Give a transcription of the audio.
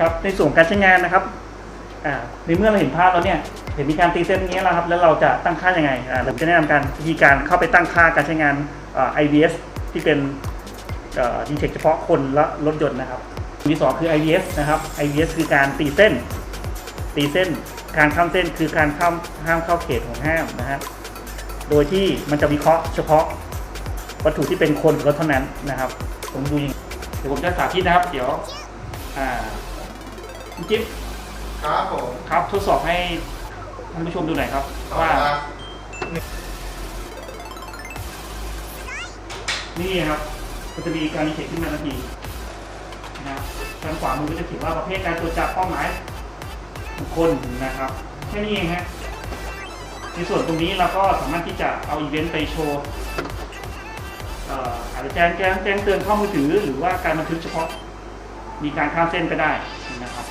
ครับในส่วนการใช้งานนะครับในเมื่อเราเห็นภาพแล้วเนี่ยเห็นมีการตีเส้นอย่างนี้แล้วครับแล้วเราจะตั้งค่ายังไงอ่าเราจะแนะนำการวิธีการเข้าไปตั้งค่าการใช้งาน IBS ที่เป็นดีเทคเฉพาะคนและรถยนต์นะครับอันที่สองคือ IBS นะครับ IBS คือการตีเส้น ตีเส้น การข้ามเส้นคือการข้ามห้ามเข้าเขตของห้ามนะฮะโดยที่มันจะวิเคราะห์เฉพาะวัตถุที่เป็นคนรถเท่านั้นนะครับ ผมดูอย่างเดี๋ยวผมจะสาธิตนะครับ เดี๋ยว อ่าคุณจิ๊บครับผมครับทดสอบให้ท่านผู้ชมดูหน่อยครับ ว่า นี่ครับมันจะมีการดีเทคขึ้นมาทันทีนะครับทางขวามือก็จะเขียนว่าประเภทการตรวจจับเป้าหมายบุคคลนะครับแค่นี้เองฮะในส่วนตรงนี้เราก็สามารถที่จะเอาอีเวนต์ไปโชว์เอ่ออาจจะแจ้งแจ้งแจ้งเตือนเข้ามือถือ หรือว่าการบันทึกเฉพาะ มีการข้ามเส้นก็ได้นะครับ